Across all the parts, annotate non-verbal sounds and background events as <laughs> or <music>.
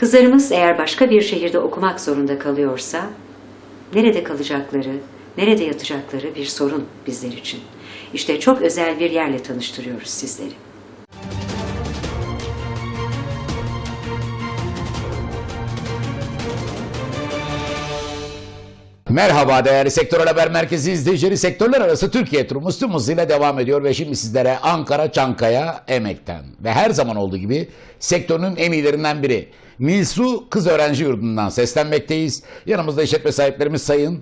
Kızlarımız eğer başka bir şehirde okumak zorunda kalıyorsa, nerede kalacakları, nerede yatacakları bir sorun bizler için. İşte çok özel bir yerle tanıştırıyoruz sizleri. Merhaba değerli Sektör Haber Merkezi izleyicileri. Sektörler arası Türkiye turumuz tüm hızıyla devam ediyor ve şimdi sizlere Ankara Çankaya Emek'ten ve her zaman olduğu gibi sektörün en iyilerinden biri Nilsu Kız Öğrenci Yurdu'ndan seslenmekteyiz. Yanımızda işletme sahiplerimiz Sayın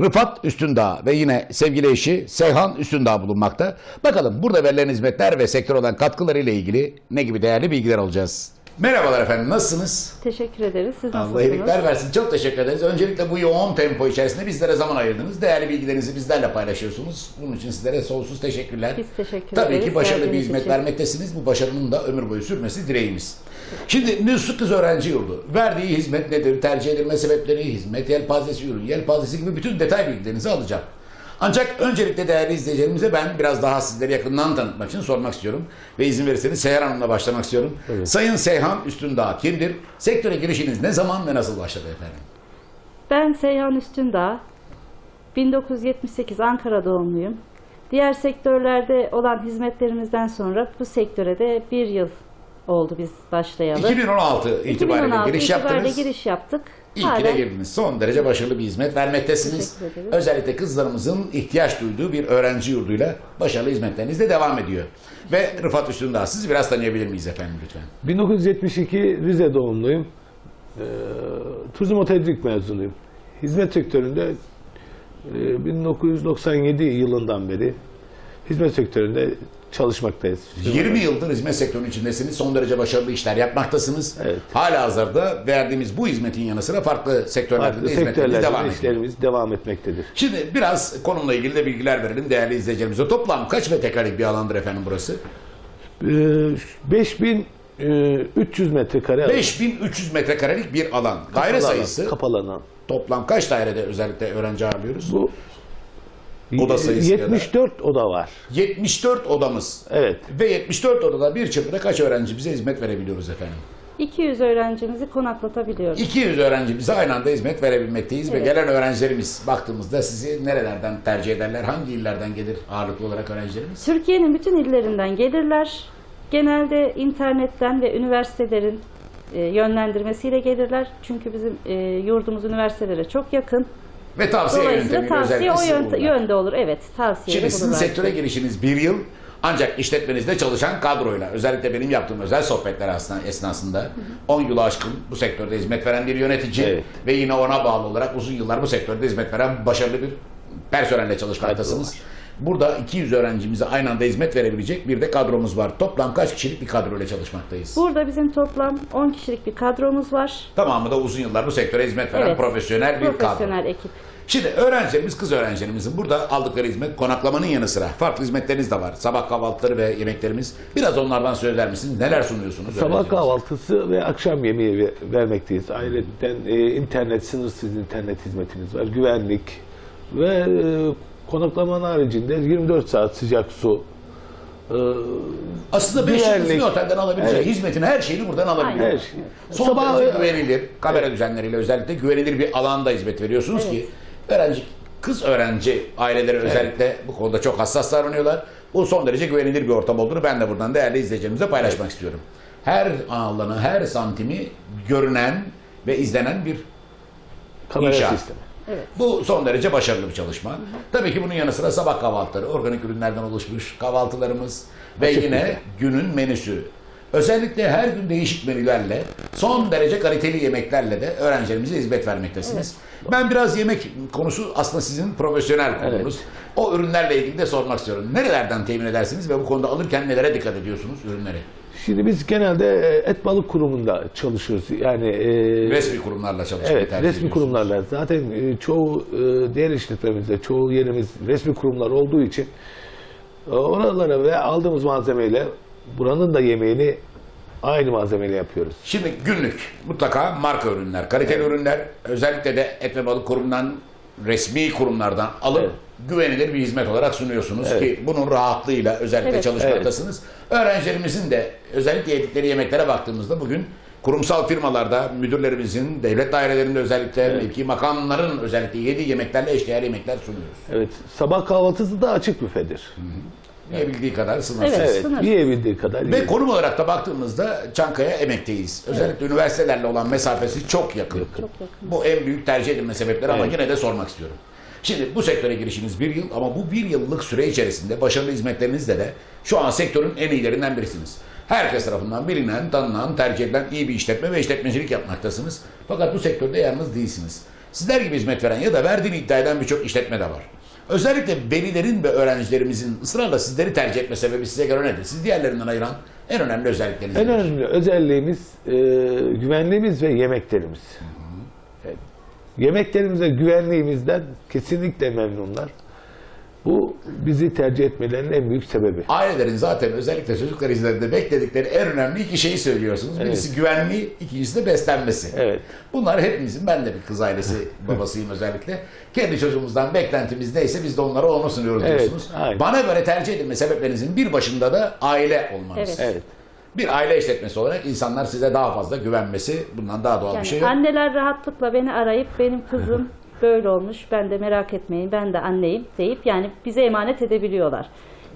Rıfat Üstündağ ve yine sevgili eşi Seyhan Üstündağ bulunmakta. Bakalım burada verilen hizmetler ve sektör olan katkıları ile ilgili ne gibi değerli bilgiler alacağız. Merhabalar efendim nasılsınız? Teşekkür ederiz. Siz Allah nasılsınız? iyilikler versin. Çok teşekkür ederiz. Öncelikle bu yoğun tempo içerisinde bizlere zaman ayırdınız. Değerli bilgilerinizi bizlerle paylaşıyorsunuz. Bunun için sizlere sonsuz teşekkürler. Biz teşekkür Tabii ederiz ki başarılı bir hizmet için. vermektesiniz. Bu başarının da ömür boyu sürmesi dileğimiz. Şimdi Nüsü Kız Öğrenci Yurdu. Verdiği hizmet nedir? Tercih edilme sebepleri, hizmet yelpazesi, ürün yelpazesi gibi bütün detay bilgilerinizi alacağım. Ancak öncelikle değerli izleyicilerimize ben biraz daha sizleri yakından tanıtmak için sormak istiyorum. Ve izin verirseniz Seyhan Hanım'la başlamak istiyorum. Sayın Seyhan Üstündağ kimdir? Sektöre girişiniz ne zaman ve nasıl başladı efendim? Ben Seyhan Üstündağ. 1978 Ankara doğumluyum. Diğer sektörlerde olan hizmetlerimizden sonra bu sektöre de bir yıl oldu biz başlayalı. 2016 itibariyle 2016 giriş itibariyle yaptınız. giriş yaptık. Hala girdiniz. Son derece başarılı bir hizmet vermektesiniz. Teşekkür. Özellikle kızlarımızın ihtiyaç duyduğu bir öğrenci yurduyla başarılı hizmetleriniz de devam ediyor. Ve Rıfat Üstündağ sizi biraz tanıyabilir miyiz efendim lütfen? 1972 Rize doğumluyum. Ee, turizm otelcilik mezunuyum. Hizmet sektöründe e, 1997 yılından beri hizmet sektöründe çalışmaktayız. 20 yıldır hizmet sektörünün içindesiniz. Son derece başarılı işler yapmaktasınız. Evet. Hala hazırda verdiğimiz bu hizmetin yanı sıra farklı sektörlerde Farklı de hizmetleriniz sektörlerde devam de ediyor. işlerimiz devam etmektedir. Şimdi biraz konumla ilgili de bilgiler verelim değerli izleyicilerimize. Toplam kaç metrekarelik bir alandır efendim burası? Ee, 5300 metrekare alan. 5300 metrekarelik bir alan. Daire Kapalı alan, sayısı kapalı alan. toplam kaç dairede özellikle öğrenci ağırlıyoruz? Bu Oda sayısı ya da- 74 oda var. 74 odamız. Evet. Ve 74 odada bir çırpıda kaç öğrenci bize hizmet verebiliyoruz efendim? 200 öğrencimizi konaklatabiliyoruz. 200 öğrenci bize aynı anda hizmet verebilmekteyiz ve Evet. gelen öğrencilerimiz baktığımızda sizi nerelerden tercih ederler? Hangi illerden gelir ağırlıklı olarak öğrencilerimiz? Türkiye'nin bütün illerinden gelirler. Genelde internetten ve üniversitelerin e, yönlendirmesiyle gelirler. Çünkü bizim e, yurdumuz üniversitelere çok yakın. Ve tavsiye Dolayısıyla yöntemiyle tavsiye o yönte- yönde olur. Evet, tavsiye Şimdi sizin sektöre girişiniz bir yıl ancak işletmenizde çalışan kadroyla özellikle benim yaptığım özel sohbetler aslında esnasında 10 yılı aşkın bu sektörde hizmet veren bir yönetici Evet. ve yine ona bağlı olarak uzun yıllar bu sektörde hizmet veren başarılı bir personelle çalışmaktasınız. Burada 200 öğrencimize aynı anda hizmet verebilecek bir de kadromuz var. Toplam kaç kişilik bir kadroyla çalışmaktayız? Burada bizim toplam 10 kişilik bir kadromuz var. Tamamı da uzun yıllar bu sektöre hizmet veren Evet. profesyonel bir kadro. Profesyonel ekip. Şimdi öğrencilerimiz, kız öğrencilerimizin burada aldıkları hizmet konaklamanın yanı sıra farklı hizmetleriniz de var. Sabah kahvaltıları ve yemeklerimiz. Biraz onlardan söyler misiniz? Neler sunuyorsunuz? Sabah öğrencilerimize? kahvaltısı ve akşam yemeği ve- vermekteyiz. Ayrıca e, internet, sınırsız internet hizmetimiz var. Güvenlik ve e, konaklamanın haricinde 24 saat sıcak su. e, Aslında 5 yıldızlı bir otelden alabileceği Evet. hizmetin her şeyini buradan alabiliyor. Her şey. Son Sabah derece güvenilir, kamera düzenleriyle özellikle güvenilir bir alanda hizmet veriyorsunuz ki öğrenci, kız öğrenci aileleri özellikle bu konuda çok hassas davranıyorlar. Bu son derece güvenilir bir ortam olduğunu ben de buradan değerli izleyicilerimize paylaşmak istiyorum. Her alanı, her santimi görünen ve izlenen bir kamera İnşaat. sistemi. Bu son derece başarılı bir çalışma. Tabii ki bunun yanı sıra sabah kahvaltıları, organik ürünlerden oluşmuş kahvaltılarımız ve Açık yine büfe. günün menüsü. Özellikle her gün değişik menülerle, son derece kaliteli yemeklerle de öğrencilerimize hizmet vermektesiniz. Ben biraz yemek konusu aslında sizin profesyonel konunuz. O ürünlerle ilgili de sormak istiyorum. Nerelerden temin edersiniz ve bu konuda alırken nelere dikkat ediyorsunuz ürünleri? Şimdi biz genelde e, et balık kurumunda çalışıyoruz. Yani e, Resmi kurumlarla çalışmayı Evet, resmi ediyorsunuz. kurumlarla. Zaten e, çoğu e, diğer işletmemizde, çoğu yerimiz resmi kurumlar olduğu için e, oralara ve aldığımız malzemeyle buranın da yemeğini aynı malzemeyle yapıyoruz. Şimdi günlük mutlaka marka ürünler, kaliteli ürünler, özellikle de et ve balık kurumundan, resmi kurumlardan alıp Evet. güvenilir bir hizmet olarak sunuyorsunuz Evet. ki bunun rahatlığıyla özellikle Evet. çalışmaktasınız. Öğrencilerimizin de özellikle yedikleri yemeklere baktığımızda bugün kurumsal firmalarda müdürlerimizin, devlet dairelerinde özellikle mevki makamların özellikle yediği yemeklerle eşdeğer yemekler sunuyoruz. Evet. Sabah kahvaltısı da açık büfedir. Yiyebildiği kadar sınırsız. Evet. Evet. sınırsız. Yiyebildiği kadar Ve yiyebilir. konum olarak da baktığımızda Çankaya emekteyiz. Özellikle üniversitelerle olan mesafesi çok yakın. Çok yakın. Bu en büyük tercih edilme sebepleri ama Evet. yine de sormak istiyorum. Şimdi bu sektöre girişiniz bir yıl ama bu bir yıllık süre içerisinde başarılı hizmetlerinizle de şu an sektörün en iyilerinden birisiniz. Herkes tarafından bilinen, tanınan, tercih edilen iyi bir işletme ve işletmecilik yapmaktasınız. Fakat bu sektörde yalnız değilsiniz. Sizler gibi hizmet veren ya da verdiğini iddia eden birçok işletme de var. Özellikle velilerin ve öğrencilerimizin ısrarla sizleri tercih etme sebebi size göre nedir? Siz diğerlerinden ayıran en önemli özellikleriniz En nedir? önemli özelliğimiz e, güvenliğimiz ve yemeklerimiz. Evet. Yemeklerimiz ve güvenliğimizden kesinlikle memnunlar. Bu bizi tercih etmelerinin en büyük sebebi. Ailelerin zaten özellikle çocuklar izlerinde bekledikleri en önemli iki şeyi söylüyorsunuz. Birisi güvenliği, ikincisi de beslenmesi. Evet. Bunlar hepimizin, ben de bir kız ailesi <laughs> babasıyım özellikle. Kendi çocuğumuzdan beklentimiz neyse biz de onlara onu sunuyoruz Evet, diyorsunuz. aynen. Bana göre tercih edilme sebeplerinizin bir başında da aile olmanız. Evet. Evet. Bir aile işletmesi olarak insanlar size daha fazla güvenmesi bundan daha doğal Yani bir şey yok. anneler rahatlıkla beni arayıp benim kızım <laughs> böyle olmuş ben de merak etmeyin ben de anneyim deyip yani bize emanet edebiliyorlar.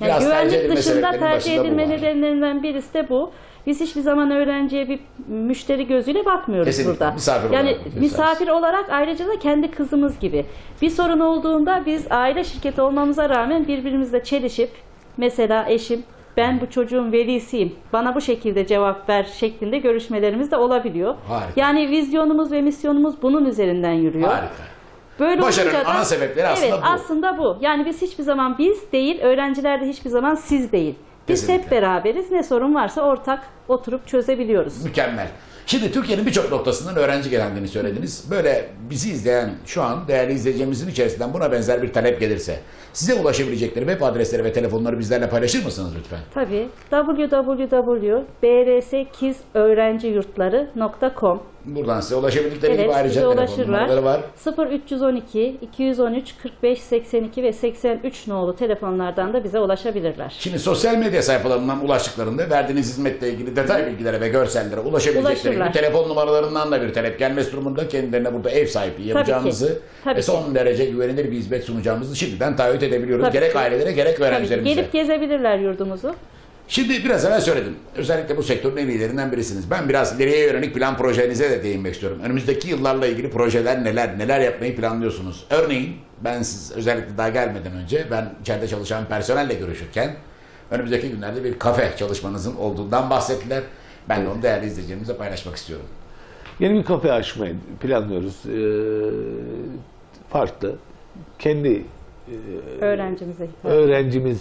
Yani Biraz güvenlik dışında tercih başında bu edilme var. nedenlerinden birisi de bu. Biz hiçbir zaman öğrenciye bir müşteri gözüyle bakmıyoruz Kesinlikle, burada. misafir yani olarak misafir olarak ayrıca da kendi kızımız gibi. Bir sorun olduğunda biz aile şirketi olmamıza rağmen birbirimizle çelişip mesela eşim ben bu çocuğun velisiyim. Bana bu şekilde cevap ver şeklinde görüşmelerimiz de olabiliyor. Harika. Yani vizyonumuz ve misyonumuz bunun üzerinden yürüyor. Harika. Böyle Başarının olunca da- ana sebepleri aslında evet, bu. aslında bu. Yani biz hiçbir zaman biz değil, öğrenciler de hiçbir zaman siz değil. Biz Kesinlikle. hep beraberiz. Ne sorun varsa ortak oturup çözebiliyoruz. Mükemmel. Şimdi Türkiye'nin birçok noktasından öğrenci gelendiğini söylediniz. Böyle bizi izleyen şu an değerli izleyicimizin içerisinden buna benzer bir talep gelirse size ulaşabilecekleri web adresleri ve telefonları bizlerle paylaşır mısınız lütfen? Tabii www.brsKizöğrenciyurtları.com Buradan size ulaşabildikleri gibi Evet, ayrıca bize telefon numaraları var. 0312 213 45 82 ve 83 nolu telefonlardan da bize ulaşabilirler. Şimdi sosyal medya sayfalarından ulaştıklarında verdiğiniz hizmetle ilgili detay bilgilere ve görsellere ulaşabilecekleri gibi telefon numaralarından da bir talep gelmesi durumunda kendilerine burada ev sahipliği yapacağımızı Tabii ve ki. son derece güvenilir bir hizmet sunacağımızı şimdiden taahhüt edebiliyoruz. Tabii gerek ki. ailelere gerek öğrencilerimize. Gelip gezebilirler yurdumuzu. Şimdi biraz evvel söyledim. Özellikle bu sektörün en iyilerinden birisiniz. Ben biraz ileriye yönelik plan projenize de değinmek istiyorum. Önümüzdeki yıllarla ilgili projeler neler, neler yapmayı planlıyorsunuz? Örneğin ben siz özellikle daha gelmeden önce ben içeride çalışan personelle görüşürken önümüzdeki günlerde bir kafe çalışmanızın olduğundan bahsettiler. Ben de onu değerli izleyicilerimize paylaşmak istiyorum. Yeni bir kafe açmayı planlıyoruz. Ee, farklı. Kendi Öğrencimize hitap. öğrencimiz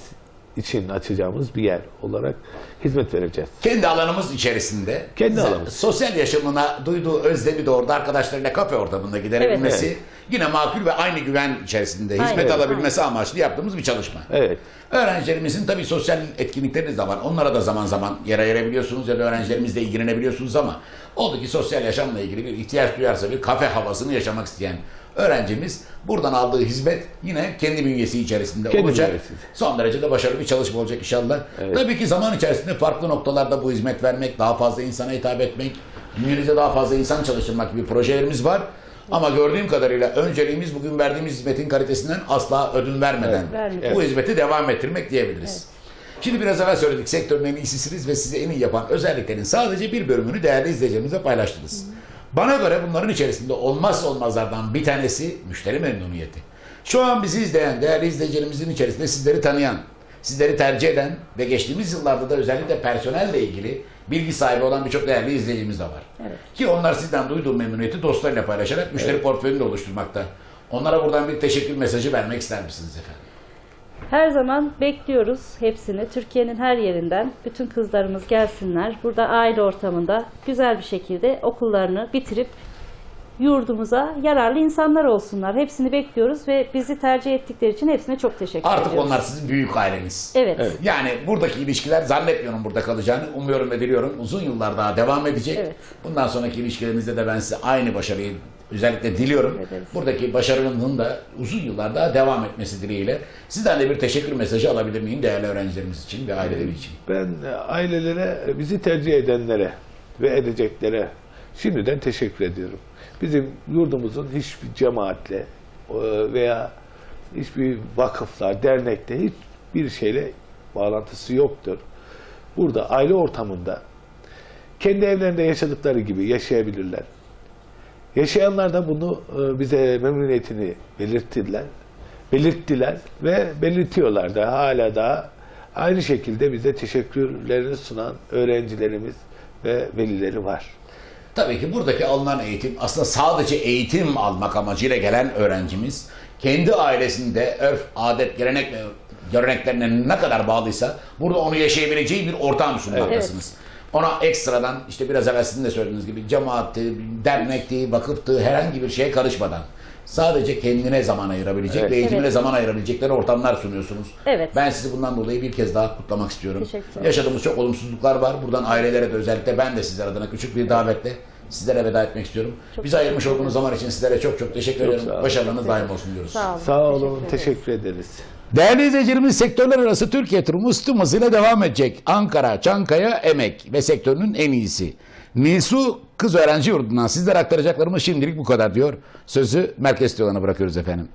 için açacağımız bir yer olarak hizmet vereceğiz. Kendi alanımız içerisinde Kendi alanımız. sosyal yaşamına duyduğu özlemi de orada arkadaşlarıyla kafe ortamında giderebilmesi Evet, yine makul ve aynı güven içerisinde Aynen, hizmet aynen. alabilmesi amaçlı yaptığımız bir çalışma. Evet. Öğrencilerimizin tabii sosyal etkinlikleri de var. Onlara da zaman zaman yer ayırabiliyorsunuz ya da öğrencilerimizle ilgilenebiliyorsunuz ama oldu ki sosyal yaşamla ilgili bir ihtiyaç duyarsa bir kafe havasını yaşamak isteyen öğrencimiz buradan aldığı hizmet yine kendi bünyesi içerisinde Kendi olacak. bünyesi. Son derece de başarılı bir çalışma olacak inşallah. Evet. Tabii ki zaman içerisinde farklı noktalarda bu hizmet vermek, daha fazla insana hitap etmek, bünyenize daha fazla insan çalıştırmak gibi projelerimiz var. Ama gördüğüm kadarıyla önceliğimiz bugün verdiğimiz hizmetin kalitesinden asla ödün vermeden vermeden. bu hizmeti devam ettirmek diyebiliriz. Şimdi biraz evvel söyledik sektörün en iyisisiniz ve size en iyi yapan özelliklerin sadece bir bölümünü değerli izleyicilerimize paylaştınız. Bana göre bunların içerisinde olmazsa olmazlardan bir tanesi müşteri memnuniyeti. Şu an bizi izleyen değerli izleyicilerimizin içerisinde sizleri tanıyan, sizleri tercih eden ve geçtiğimiz yıllarda da özellikle personelle ilgili bilgi sahibi olan birçok değerli izleyicimiz de var. Evet. Ki onlar sizden duyduğu memnuniyeti dostlarıyla paylaşarak müşteri portföyünü de oluşturmakta. Onlara buradan bir teşekkür mesajı vermek ister misiniz efendim? Her zaman bekliyoruz hepsini. Türkiye'nin her yerinden bütün kızlarımız gelsinler. Burada aile ortamında güzel bir şekilde okullarını bitirip yurdumuza yararlı insanlar olsunlar. Hepsini bekliyoruz ve bizi tercih ettikleri için hepsine çok teşekkür Artık ediyoruz. onlar sizin büyük aileniz. Evet. Evet. Yani buradaki ilişkiler zannetmiyorum burada kalacağını. Umuyorum ve diliyorum uzun yıllar daha devam edecek. Evet. Bundan sonraki ilişkilerinizde de ben size aynı başarıyı özellikle diliyorum. Buradaki başarının da uzun yıllar daha devam etmesi dileğiyle. Sizden de bir teşekkür mesajı alabilir miyim değerli öğrencilerimiz için ve aileleri için? Ben e, ailelere, bizi tercih edenlere ve edeceklere şimdiden teşekkür ediyorum. Bizim yurdumuzun hiçbir cemaatle e, veya hiçbir vakıfla, dernekte hiçbir şeyle bağlantısı yoktur. Burada aile ortamında kendi evlerinde yaşadıkları gibi yaşayabilirler. Yaşayanlar da bunu e, bize memnuniyetini belirttiler. Belirttiler ve belirtiyorlar da hala da aynı şekilde bize teşekkürlerini sunan öğrencilerimiz ve velileri var. Tabii ki buradaki alınan eğitim aslında sadece eğitim almak amacıyla gelen öğrencimiz kendi ailesinde örf, adet, gelenek ve göreneklerine ne kadar bağlıysa burada onu yaşayabileceği bir ortam sunmaktasınız. Ona ekstradan işte biraz evvel sizin de söylediğiniz gibi cemaatti, dernekti, vakıftı herhangi bir şeye karışmadan sadece kendine zaman ayırabilecek Evet. ve eğitimine Evet. zaman ayırabilecekleri ortamlar sunuyorsunuz. Evet. Ben sizi bundan dolayı bir kez daha kutlamak istiyorum. Teşekkür. Yaşadığımız çok olumsuzluklar var. Buradan ailelere de özellikle ben de sizler adına küçük bir davetle sizlere veda etmek istiyorum. Bize ayırmış olduğunuz zaman için sizlere çok çok teşekkür Çok ederim. Başarılarınız daim olsun diyoruz. Sağ olun. Sağ olun, ederiz. teşekkür ederiz. Değerli izleyicilerimiz sektörler arası Türkiye tüm hızıyla devam edecek. Ankara, Çankaya, Emek ve sektörünün en iyisi. Nisu Kız Öğrenci Yurdu'ndan sizlere aktaracaklarımız şimdilik bu kadar diyor. Sözü merkez stüdyolarına bırakıyoruz efendim.